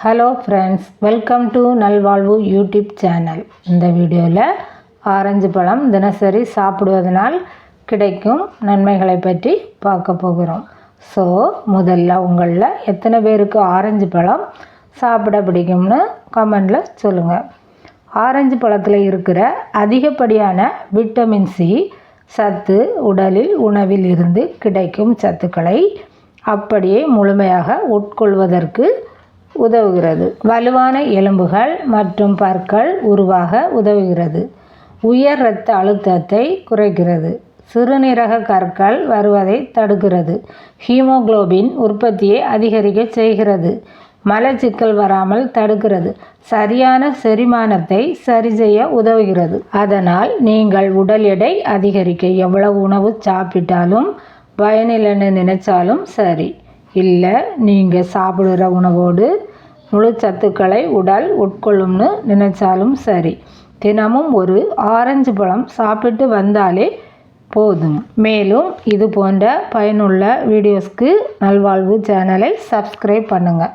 Hello friends welcome to Nalvazhvu YouTube channel இந்த வீடியோவில் orange பழம் தினசரி சாப்பிடுவதனால் கிடைக்கும் நன்மைகளை பற்றி பார்க்க போகிறோம். ஸோ முதல்ல உங்களில் எத்தனை பேருக்கு ஆரஞ்சு பழம் சாப்பிட பிடிக்கும்னு கமெண்டில் சொல்லுங்கள் ஆரஞ்சு பழத்தில் இருக்கிற அதிகப்படியான விட்டமின் சி சத்து உடலில் உணவில் இருந்து கிடைக்கும் சத்துக்களை அப்படியே முழுமையாக உட்கொள்வதற்கு உதவுகிறது. வலுவான எலும்புகள் மற்றும் பற்கள் உருவாக உதவுகிறது. உயர் இரத்த அழுத்தத்தை குறைக்கிறது. சிறுநீரக கற்கள் வருவதை தடுக்கிறது. ஹீமோகுளோபின் உற்பத்தியை அதிகரிக்க செய்கிறது. மலச்சிக்கல் வராமல் தடுக்கிறது. சரியான செரிமானத்தை சரி செய்ய உதவுகிறது. அதனால் நீங்கள் உடல் எடை அதிகரிக்க எவ்வளவு உணவு சாப்பிட்டாலும் பயனில்லைன்னு நினைச்சாலும் சரி. இல்லை நீங்கள் சாப்பிடுற உணவோடு முழு சத்துக்களை உடல் உட்கொள்ளும்னு நினைச்சாலும் சரி. தினமும் ஒரு ஆரஞ்சு பழம் சாப்பிட்டு வந்தாலே போதும். மேலும் இது போன்ற பயனுள்ள வீடியோஸ்க்கு நல்வாழ்வு சேனலை சப்ஸ்கிரைப் பண்ணுங்கள்